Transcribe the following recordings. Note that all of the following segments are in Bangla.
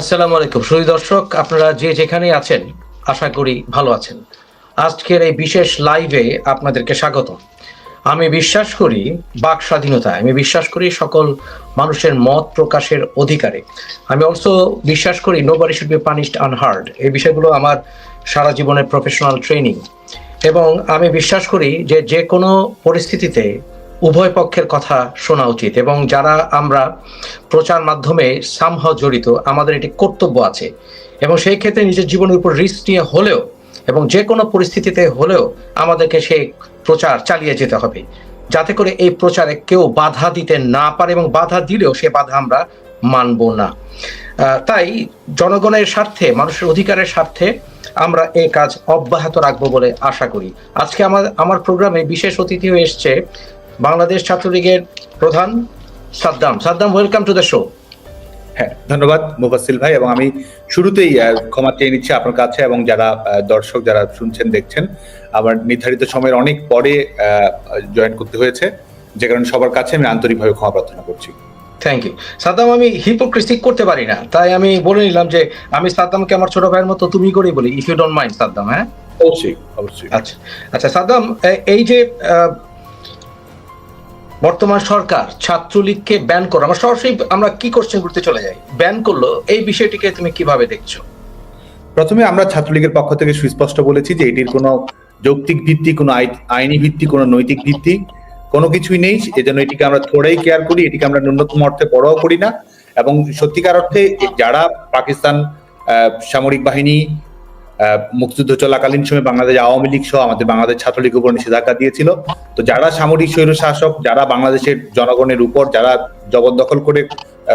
আসসালামু আলাইকুম। সুধী দর্শক, আপনারা যে যেখানেই আছেন, আশা করি ভালো আছেন। আজকের এই বিশেষ লাইভে আপনাদেরকে স্বাগত আমি বিশ্বাস করি বাক স্বাধীনতা আমি বিশ্বাস করি সকল মানুষের মত প্রকাশের অধিকারে। আমি অলসো বিশ্বাস করি নো বাড়ি শুড বি পানিশড আনহার্ড এই বিষয়গুলো আমার সারা জীবনের প্রফেশনাল ট্রেনিং এবং আমি বিশ্বাস করি যে যে কোনো পরিস্থিতিতে উভয় পক্ষের কথা শোনা উচিত এবং যারা আমরা প্রচার মাধ্যমে সামহ জড়িত, আমাদের এটি কর্তব্য আছে। এবং সেই ক্ষেত্রে নিজের জীবনের উপর রিস্ক নিয়ে হলেও এবং যে কোনো পরিস্থিতিতে হলেও আমাদেরকে সেই প্রচার চালিয়ে যেতে হবে। যাতে করে এই প্রচারে কেউ বাধা দিতে না পারে এবং বাধা দিলেও সে বাধা আমরা মানব না। তাই জনগণের স্বার্থে, মানুষের অধিকারের স্বার্থে আমরা এই কাজ অব্যাহত রাখব বলে আশা করি। আজকে আমার আমার প্রোগ্রামে বিশেষ অতিথি হয়ে এসছে। বাংলাদেশ ছাত্রলীগের প্রধান Saddam. Saddam welcome to the show হ্যাঁ ধন্যবাদ মুফাসিল ভাই এবং আমি শুরুতেই ক্ষমা চেয়ে নিচ্ছি আপনার কাছে এবং যারা দর্শক যারা শুনছেন দেখছেন আমার নির্ধারিত সময়ের অনেক পরে জয়েন করতে হয়েছে। যে কারণে সবার কাছে আমি আন্তরিকভাবে ক্ষমা প্রার্থনা করছি। থ্যাংক ইউ সাদ্দাম আমি হিপোক্রেসি করতে পারি না তাই আমি বলে নিলাম যে আমি সাদ্দামকে আমার ছোট ভাইয়ের মতো তুমি করেই বলি if you don't mind Saddam হ্যাঁ? অবশ্যই অবশ্যই। আচ্ছা আচ্ছা সাদ্দাম এই যে বর্তমান সরকার ছাত্রলীগকে ব্যান করো আমরা সরাসরি আমরা কি কোশ্চেন করতে চলে যাই? ব্যান করল। এই বিষয়টিকে তুমি কীভাবে দেখছ? প্রথমে আমরা ছাত্রলীগের পক্ষ থেকে সুস্পষ্ট বলেছি যে এটির কোনো যৌক্তিক ভিত্তি, কোনো আই- আইনি ভিত্তি, কোনো নৈতিক ভিত্তি কোনো কিছুই নেই। এজন্য এটিকে আমরা থোড়াই কেয়ার করি। এটিকে আমরা ন্যূনতম অর্থে বড়ও করি না। এবং সত্যিকার অর্থে যারা পাকিস্তান সামরিক বাহিনী মুক্তিযুদ্ধ চলাকালীন সময় বাংলাদেশ আওয়ামী লীগ সহ আমাদের বাংলাদেশ ছাত্রলীগ উপর নিষেধাজ্ঞা দিয়েছিল তো যারা সামরিক স্বৈর শাসক যারা বাংলাদেশের জনগণের উপর, যারা জবরদখল করে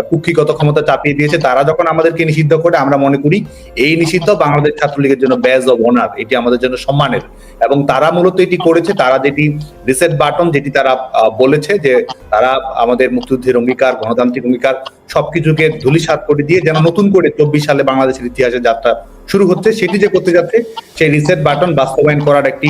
কুক্ষিগত ক্ষমতা চাপিয়ে দিয়েছে, তারা যখন আমাদেরকে নিষিদ্ধ করে, আমরা মনে করি এই নিষিদ্ধ বাংলাদেশ ছাত্রলীগের জন্য ব্যাজ অব অনার এটি আমাদের জন্য সম্মানের। এবং তারা মূলত এটি করেছে, তারা যেটি রিসেট বাটন যেটি তারা বলেছে যে তারা আমাদের মুক্তিযুদ্ধের অঙ্গীকার, গণতান্ত্রিক অঙ্গীকার, সবকিছুকে ধুলিসাৎ করে দিয়ে যেন নতুন করে চব্বিশ সালে বাংলাদেশের ইতিহাসে যাত্রা শুরু হচ্ছে। সেটি যে করতে যাচ্ছে, সেই রিসেট বাটন বাস্তবায়ন করার একটি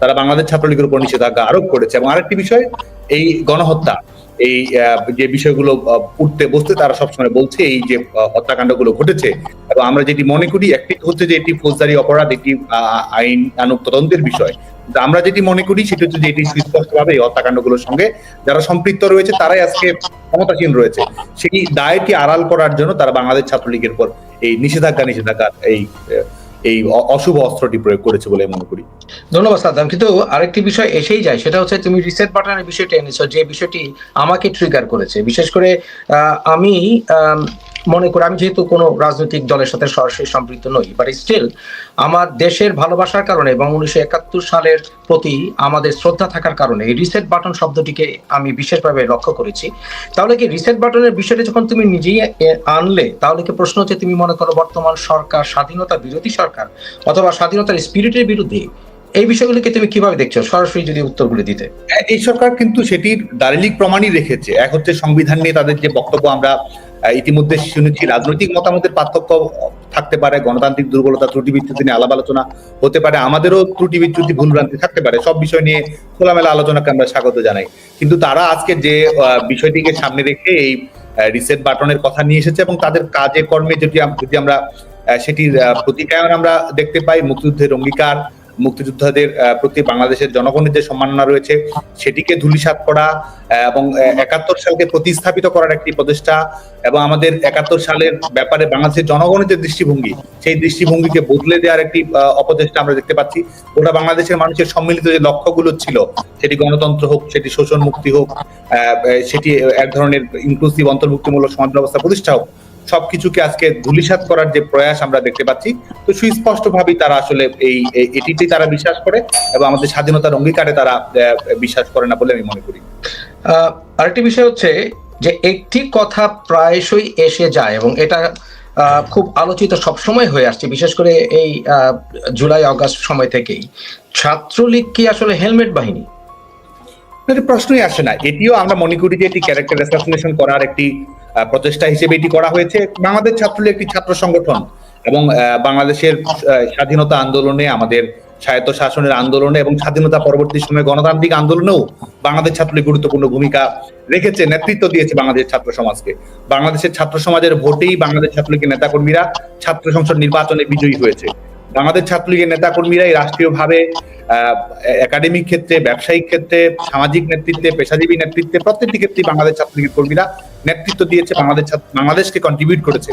তারা বাংলাদেশ ছাত্রলীগের উপর নিষেধাজ্ঞা আরোপ করেছে। এবং আরেকটি বিষয় এই গণহত্যা এই যে বিষয়গুলো উঠতে বসতে তারা সবসময় বলছে এই যে হত্যাকাণ্ডগুলো ঘটেছে। এবং আমরা যেটি মনে করি একটি হচ্ছে যে এটি ফৌজদারি অপরাধ আহ, আইন আনুক তদন্তের বিষয় আমরা যেটি মনে করি সেটা হচ্ছে যে এটি সুস্পষ্টভাবে এই হত্যাকাণ্ডগুলোর সঙ্গে যারা সম্পৃক্ত রয়েছে তারাই আজকে ক্ষমতাসীন রয়েছে। সেই দায়টি আড়াল করার জন্য তারা বাংলাদেশ ছাত্রলীগের পর এই নিষেধাজ্ঞা নিষেধাজ্ঞা এই এই অশুভ অস্ত্রটি প্রয়োগ করেছে বলে মনে করি। ধন্যবাদ সাদ্দাম। কিন্তু আরেকটি বিষয় এসেই যায় সেটা হচ্ছে তুমি রিসেট বাটনের বিষয়টি এনেছো যে বিষয়টি আমাকে ট্রিগার করেছে। বিশেষ করে আম, মনে করি, আমি যেহেতু কোনো রাজনৈতিক দলের সাথে সরাসরি সম্পৃক্ত নই বাট স্টিল আমার দেশের ভালোবাসার কারণে এবং উনিশশো একাত্তর সালের প্রতি আমাদের শ্রদ্ধা থাকার কারণে এই রিসেট বাটন শব্দটিকে আমি বিশেষভাবে লক্ষ্য করেছি। তাহলে কি রিসেট বাটনের বিষয়টা যখন তুমি নিজেই আনলে, তাহলে কি প্রশ্ন হচ্ছে তুমি মনে করো বর্তমান সরকার, স্বাধীনতা বিরোধী সরকার অথবা স্বাধীনতার স্পিরিটের বিরুদ্ধে এই বিষয়গুলিকে তুমি কীভাবে দেখছ? সরাসরি যদি উত্তরগুলি দিতে। এই সরকার কিন্তু সেটির দারিলিক প্রমাণই রেখেছে। এক হচ্ছে সংবিধান নিয়ে তাদের যে বক্তব্য আমরা ইতিমধ্যে শুনেছি রাজনৈতিক মতামতের পার্থক্য থাকতে পারে, গণতান্ত্রিক দুর্বলতা ত্রুটি বিচ্যুতি নিয়ে আলাপ আলোচনা হতে পারে, আমাদেরও ত্রুটি বিচ্যুতি ভুলভ্রান্তি থাকতে পারে, সব বিষয় নিয়ে খোলামেলা আলোচনাকে আমরা স্বাগত জানাই। কিন্তু তারা আজকে যে বিষয়টিকে সামনে রেখে এই রিসেট বাটনের কথা নিয়ে এসেছে এবং তাদের কাজে, কর্মে যদি যদি আমরা সেটির প্রতিকায়ন আমরা দেখতে পাই, মুক্তিযুদ্ধের অঙ্গীকার মুক্তিযোদ্ধাদের প্রতি বাংলাদেশের জনগণের যে সম্মাননা রয়েছে, সেটিকে ধূলিসাৎ করা এবং একাত্তর সালকে প্রতিস্থাপিত করার একটি প্রচেষ্টা এবং আমাদের একাত্তর সালের ব্যাপারে বাংলাদেশের জনগণের যে দৃষ্টিভঙ্গি, সেই দৃষ্টিভঙ্গিকে বদলে দেওয়ার একটি অপচেষ্টা আমরা দেখতে পাচ্ছি। গোটা বাংলাদেশের মানুষের সম্মিলিত যে লক্ষ্যগুলো ছিল, সেটি গণতন্ত্র হোক, সেটি শোষণ মুক্তি হোক সেটি এক ধরনের ইনক্লুসিভ অন্তর্ভুক্তিমূলক সমাজ ব্যবস্থা প্রতিষ্ঠা হোক সবকিছুকে আজকে ধূলিসাৎ করার যে প্রয়াস আমরা দেখতে পাচ্ছি তো সুস্পষ্ট ভাবেই তারা আসলে এই এটিতে তারা বিশ্বাস করে এবং আমাদের স্বাধীনতার অঙ্গীকারে তারা বিশ্বাস করে না বলে আমি মনে করি। আরেকটি বিষয় হচ্ছে যে একটি কথা প্রায়শই এসে যায় এবং এটা খুব আলোচিত সবসময় হয়ে আসছে বিশেষ করে এই আহ, জুলাই আগস্ট সময় থেকেই। ছাত্রলীগ কি আসলে হেলমেট বাহিনী? প্রশ্নই আসে না। এটিও আমরা মনে করি যে এটি ক্যারেক্টার অ্যাসাসিনেশন করার একটি প্রচেষ্টা হিসেবে এটি করা হয়েছে। বাংলাদেশ ছাত্রলীগ একটি ছাত্র সংগঠন এবং বাংলাদেশের স্বাধীনতা আন্দোলনে আমাদের স্বায়ত্ত শাসনের আন্দোলনে এবং স্বাধীনতা পরবর্তী সময়ে গণতান্ত্রিক আন্দোলনেও বাংলাদেশ ছাত্রলীগ গুরুত্বপূর্ণ ভূমিকা রেখেছে, নেতৃত্ব দিয়েছে বাংলাদেশ ছাত্র সমাজকে। বাংলাদেশের ছাত্র সমাজের ভোটেই বাংলাদেশ ছাত্রলীগের নেতাকর্মীরা ছাত্র সংসদ নির্বাচনে বিজয়ী হয়েছে। বাংলাদেশ ছাত্রলীগের নেতাকর্মীরাই রাষ্ট্রীয়ভাবে আহ, একাডেমিক ক্ষেত্রে ব্যবসায়িক ক্ষেত্রে সামাজিক নেতৃত্বে পেশাজীবী নেতৃত্বে প্রত্যেকটি ক্ষেত্রে বাংলাদেশ ছাত্রলীগের কর্মীরা নেতৃত্ব দিয়েছে বাংলাদেশ বাংলাদেশকে কন্ট্রিবিউট করেছে।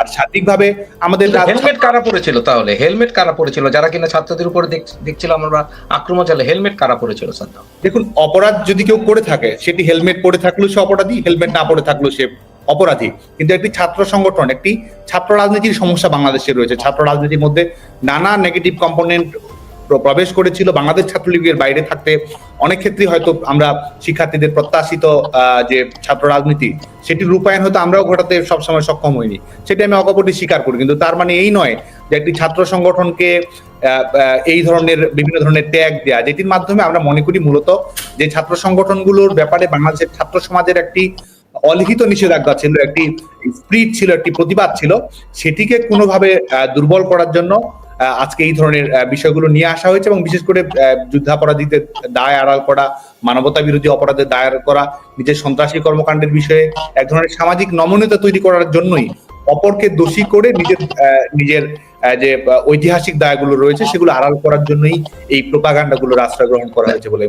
আর সার্বিকভাবে আমাদের হেলমেট কারা পড়েছিল তাহলে? হেলমেট কারা পড়েছিল যারা কিনা ছাত্রদের উপরে দেখ- দেখছিলাম আমরা আক্রমণ চালে হেলমেট কারা পড়েছিল সাদ্দাম? দেখুন অপরাধ যদি কেউ করে থাকে সেটি হেলমেট পরে থাকলেও সে অপরাধী হেলমেট না পরে থাকলেও সে অপরাধী। কিন্তু একটি ছাত্র সংগঠন, একটি ছাত্র রাজনীতির সমস্যা বাংলাদেশে রয়েছে। ছাত্র রাজনীতির মধ্যে নানা নেগেটিভ কম্পোনেন্ট প্রবেশ করেছিল। বাংলাদেশ ছাত্রলীগের বাইরে থাকতে অনেক ক্ষেত্রে হয়তো আমরা শিক্ষার্থীদের প্রত্যাশিত যে ছাত্র রাজনীতি সেটি রূপায়ণ হয়তো আমরাও ঘটাতে সবসময় সক্ষম হইনি। সেটি আমি অকপটে স্বীকার করি। কিন্তু তার মানে এই নয় যে একটি ছাত্র সংগঠনকে এই ধরনের, বিভিন্ন ধরনের ট্যাগ দেয়া, যেটির মাধ্যমে আমরা মনে করি মূলত যে ছাত্র সংগঠনগুলোর ব্যাপারে বাংলাদেশের ছাত্র সমাজের একটি অলিখিত নিষেধাজ্ঞা ছিল, একটি স্প্রিট ছিল, একটি প্রতিবাদ ছিল, সেটিকে কোনোভাবে দুর্বল করার জন্য আজকে এই ধরনের বিষয়গুলো নিয়ে আসা হয়েছে এবং বিশেষ করে যুদ্ধাপরাধীদের দায় আড়াল করা মানবতা বিরোধী অপরাধের দায়ের করা, নিজের সন্ত্রাসী কর্মকাণ্ডের বিষয়ে এক ধরনের সামাজিক নমনীয়তা তৈরি করার জন্যই অপরকে দোষী করে নিজের নিজের যে ঐতিহাসিক দায়গুলো রয়েছে সেগুলো আড়াল করার জন্যই এই প্রোপাগান্ডা গুলোর আশ্রয় গ্রহণ করা হয়েছে বলে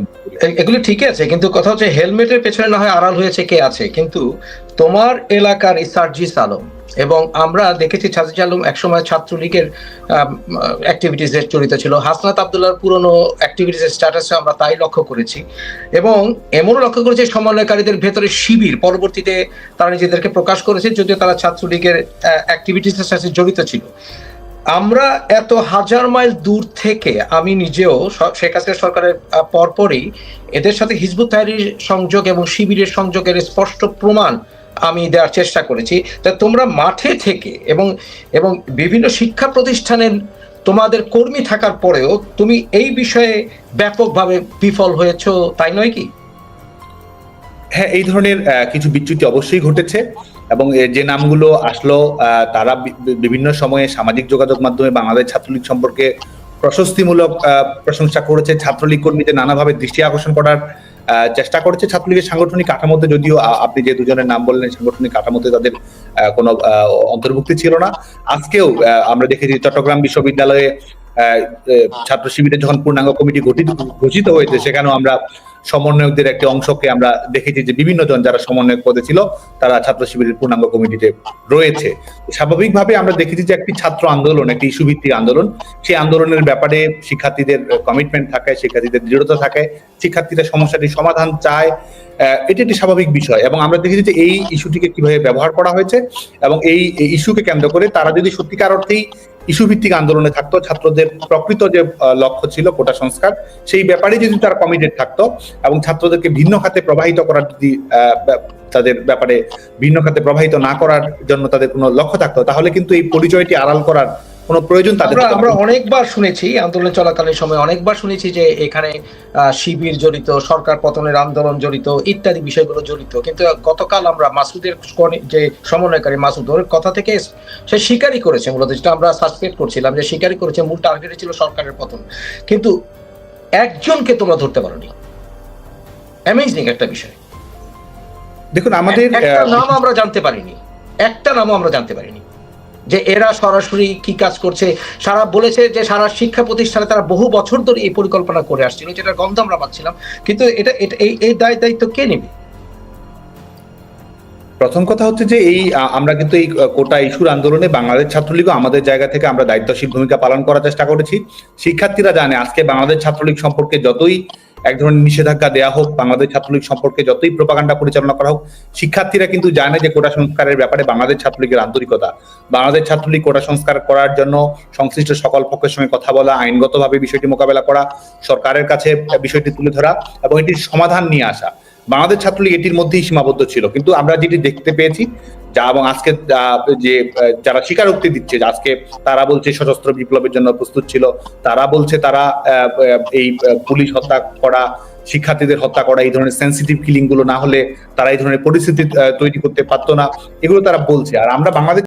এগুলো ঠিক আছে, কিন্তু কথা হচ্ছে হেলমেটের পেছনে না হয় আড়াল হয়েছে কে আছে? কিন্তু তোমার এলাকার সার্জিস আলম এবং আমরা দেখেছি সার্জিস আলম একসময় ছাত্রলীগের অ্যাক্টিভিটিস জড়িত ছিল। হাসনাত আবদুল্লাহর পুরনো অ্যাক্টিভিটিস এর স্ট্যাটাসে আমরা তাই লক্ষ্য করেছি। এবং এমনও লক্ষ্য করেছি সমন্বয়কারীদের ভেতরে শিবির পরবর্তীতে তারা নিজেদেরকে প্রকাশ করেছে, যদিও তারা ছাত্রলীগের অ্যাক্টিভিটিস এর সাথে জড়িত ছিল। আমরা এত হাজার মাইল দূর থেকে আমি নিজেও শেখ হাসিনা সরকারের পরপরই এদের সাথে হিজবুত তাহরির সংযোগ এবং শিবিরের সংযোগের স্পষ্ট প্রমাণ আমি দেওয়ার চেষ্টা করেছি। তা তোমরা মাঠে থেকে এবং এবং বিভিন্ন শিক্ষা প্রতিষ্ঠানের তোমাদের কর্মী থাকার পরেও তুমি এই বিষয়ে ব্যাপকভাবে বিফল হয়েছো, তাই নয় কি? হ্যাঁ এই ধরনের কিছু বিচ্যুতি অবশ্যই ঘটেছে এবং যে নামগুলো আসলো তারা বিভিন্ন সময়ে সামাজিক যোগাযোগ মাধ্যমে বাংলাদেশ ছাত্রলীগ সম্পর্কে প্রশস্তিমূলক প্রশংসা করেছে। ছাত্রলীগ কর্মীদের নানাভাবে দৃষ্টি আকর্ষণ করার চেষ্টা করেছে ছাত্রলীগের সাংগঠনিক কাঠামোতে, যদিও আপনি যে দুজনের নাম বললেন, সাংগঠনিক কাঠামোতে তাদের কোনো অন্তর্ভুক্তি ছিল না। আজকেও আমরা দেখেছি চট্টগ্রাম বিশ্ববিদ্যালয়ে ছাত্র শিবিরের যখন পূর্ণাঙ্গ কমিটি গঠিত, ঘোষিত হয়েছে, সেখানেও আমরা সমন্বয়কদের একটি অংশকে আমরা দেখেছি যে বিভিন্ন জন যারা সমন্বয়ক পদে ছিল, তারা ছাত্র শিবিরের পূর্ণাঙ্গ কমিটিতে রয়েছে। স্বাভাবিকভাবে আমরা দেখেছি যে একটি ছাত্র আন্দোলন, একটি ইস্যু ভিত্তিক আন্দোলন, সেই আন্দোলনের ব্যাপারে শিক্ষার্থীদের কমিটমেন্ট থাকে শিক্ষার্থীদের দৃঢ়তা থাকে শিক্ষার্থীরা সমস্যাটির সমাধান চায় এটি একটি স্বাভাবিক বিষয় এবং আমরা দেখেছি যে এই ইস্যুটিকে কীভাবে ব্যবহার করা হয়েছে এবং এই ইস্যুকে কেন্দ্র করে তারা যদি সত্যিকার অর্থেই ইস্যু ভিত্তিক আন্দোলনে থাকতো, ছাত্রদের প্রকৃত যে লক্ষ্য ছিল কোটা সংস্কার, সেই ব্যাপারে যদি তারা কমিটেড থাকতো এবং ছাত্রদেরকে ভিন্ন খাতে প্রবাহিত করার যদি তাদের ব্যাপারে ভিন্ন খাতে প্রবাহিত না করার জন্য তাদের কোনো লক্ষ্য থাকতো, তাহলে কিন্তু এই পরিচয়টি আড়াল করার কোনো প্রয়োজন তাদের আমরা অনেকবার শুনেছি আন্দোলন চলাকালীন সময় অনেকবার শুনেছি যে এখানে শিবির জড়িত সরকার পতনের আন্দোলন জড়িত ইত্যাদি বিষয়গুলো জড়িত। কিন্তু গতকাল আমরা মাসুদের যে সমন্বয়কারী মাসুদ ওর কথা থেকে সে স্বীকারই করেছে মূলত যেটা আমরা সাসপেক্ট করছিলাম যে স্বীকারই করেছে মূল টার্গেটে ছিল সরকারের পতন। কিন্তু একজনকে তোমরা ধরতে পারোনি। অ্যামেজিং একটা বিষয়। দেখুন আমাদের একটা নাম আমরা জানতে পারিনি। একটা নামও আমরা জানতে পারিনি। যে এরা সরাসরি কি কাজ করছে। সারা বলেছে যে সারা শিক্ষা প্রতিষ্ঠানে তারা বহু বছর ধরে এই পরিকল্পনা করে আসছিল, যেটা গন্ধ আমরা পাচ্ছিলাম। কিন্তু এটা এই দায়, দায়িত্ব কে নেবে? প্রথম কথা হচ্ছে যে এই আমরা কিন্তু এই কোটা ইস্যুর আন্দোলনে বাংলাদেশ ছাত্রলীগও আমাদের জায়গা থেকে আমরা দায়িত্বশীল ভূমিকা পালন করার চেষ্টা করেছি। শিক্ষার্থীরা জানে, আজকে বাংলাদেশ ছাত্রলীগ সম্পর্কে যতই এক ধরনের নিষেধাজ্ঞা দেওয়া হোক, বাংলাদেশ ছাত্রলীগ সম্পর্কে যতই প্রপাগান্ডা পরিচালনা করা হোক, শিক্ষার্থীরা কিন্তু জানে যে কোটা সংস্কারের ব্যাপারে বাংলাদেশ ছাত্রলীগের আন্তরিকতা। বাংলাদেশ ছাত্রলীগ কোটা সংস্কার করার জন্য সংশ্লিষ্ট সকল পক্ষের সঙ্গে কথা বলা, আইনগতভাবে বিষয়টি মোকাবেলা করা, সরকারের কাছে বিষয়টি তুলে ধরা এবং এটির সমাধান নিয়ে আসা। বাংলাদেশ ছাত্রলীগ এটির মধ্যেই সীমাবদ্ধ ছিল। কিন্তু আমরা যেটি দেখতে পেয়েছি যা এবং আজকে যে, যারা স্বীকারোক্তি দিচ্ছে আজকে তারা বলছে সশস্ত্র বিপ্লবের জন্য প্রস্তুত ছিল, তারা বলছে তারা এই পুলিশ হত্যা করা, শিক্ষার্থীদের হত্যা করা, এই ধরনের সেন্সিটিভ কিলিংগুলো না হলে তারা এই ধরনের পরিস্থিতি তৈরি করতে পারতো না। এগুলো তারা বলছে। আর আমরা বাংলাদেশ